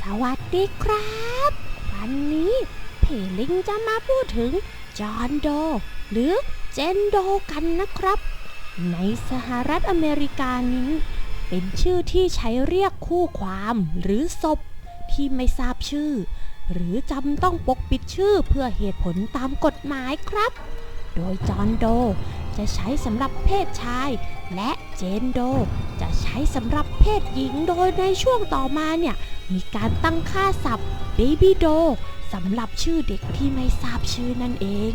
สวัสดีครับ วันนี้เพลิงจะมาพูดถึงจอห์นโด หรือเจนโดกันนะครับ ในสหรัฐอเมริกานี้ เป็นชื่อที่ใช้เรียกคู่ความหรือศพที่ไม่ทราบชื่อ หรือจำต้องปกปิดชื่อเพื่อเหตุผลตามกฎหมายครับ โดยจอห์นโดจะใช้สำหรับเพศชาย และเจนโด จะใช้สำหรับเพศหญิงโดยในช่วงต่อมาเนี่ย มีการตั้งค่าศัพท์ Baby Do สำหรับชื่อเด็กที่ไม่ทราบชื่อนั่นเอง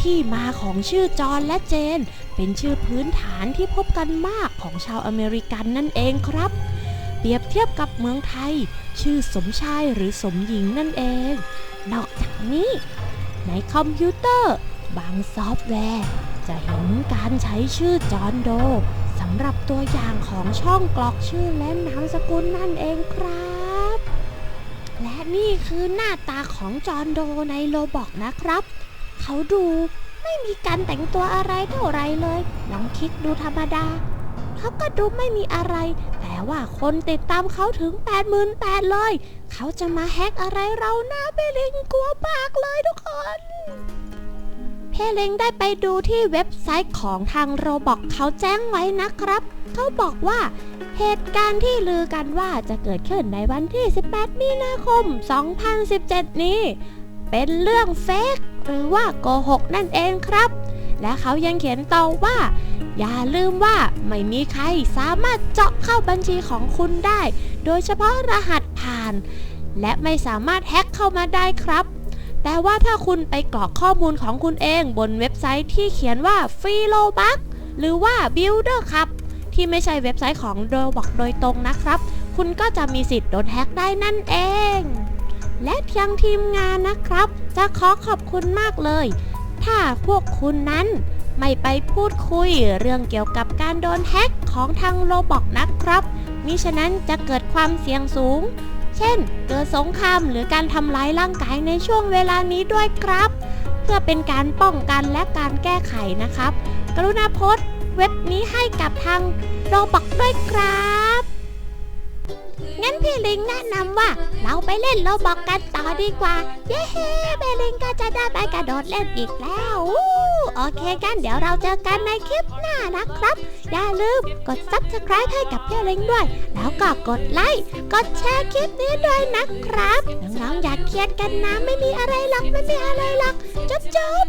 ที่มาของชื่อจอห์นและเจน เป็นชื่อพื้นฐานที่พบกันมากของชาวอเมริกันนั่นเองครับ เปรียบเทียบกับเมืองไทย ชื่อสมชายหรือสมหญิงนั่นเอง นอกจากนี้ ในคอมพิวเตอร์ บางซอฟต์แวร์ จะเห็นการใช้ชื่อจอห์นโดสำหรับตัวอย่างของช่องกรอกชื่อและนามสกุลนั่นเองครับ และนี่คือหน้าตาของจอห์นโดในโลบอกนะครับ เขาดูไม่มีการแต่งตัวอะไรเท่าไรเลยลองคิดดูธรรมดา เขาก็ดูไม่มีอะไร แต่ว่าคนติดตามเขาถึง 88,000เลย เขาจะมาแฮกอะไรเราหน้าเบลิงกลัวปากเลยทุกคน พเลงได้ไปดูที่เว็บไซต์ของทางโรบอกเขาแจ้งไว้นะครับ เขาบอกว่าเหตุการณ์ที่ลือกันว่าจะเกิดขึ้นในวันที่ 18 มีนาคม 2017 นี้ เป็นเรื่องเฟกหรือว่าโกหกนั่นเองครับ และเขายังเขียนต่อว่า อย่าลืมว่าไม่มีใครสามารถเจาะเข้าบัญชีของคุณได้ โดยเฉพาะรหัสผ่าน และไม่สามารถแฮ็กเข้ามาได้ครับ แต่ว่าถ้าคุณไปกรอกข้อมูลของคุณเองบนเว็บไซต์ที่เขียนว่าฟรีโลบักหรือว่า Builder ครับที่ไม่ใช่เว็บไซต์ของโดบอกโดยตรงนะครับ คุณก็จะมีสิทธิ์โดนแฮ็กได้นั่นเอง และทางทีมงานนะครับ จะขอขอบคุณมากเลย ถ้าพวกคุณนั้นไม่ไปพูดคุยเรื่องเกี่ยวกับการโดนแฮ็กของทางโลบอกนะครับมิฉะนั้นจะเกิดความเสี่ยงสูง เช่น เกิดสงครามหรือการทำร้ายร่างกายในช่วงเวลานี้ด้วยครับ เพื่อเป็นการป้องกันและการแก้ไขนะครับ กรุณาโพสต์เว็บนี้ให้กับทางโรบอกด้วยครับ งั้นพี่ลิงแนะนำว่าเราไปเล่นโรบอกกันต่อดีกว่า เย้เบลิงก็จะได้ไปกระโดดเล่นอีกแล้ว เคกันเดี๋ยวเราเจอกันในคลิปหน้านะครับ อย่าลืมกด subscribe ให้กับพี่ลิงด้วย แล้วก็กดไลค์ กดแชร์คลิปนี้ด้วยนะครับ น้องๆอย่าเครียดกันนะ ไม่มีอะไรหรอก ไม่มีอะไรหรอก จุ๊บจุ๊บ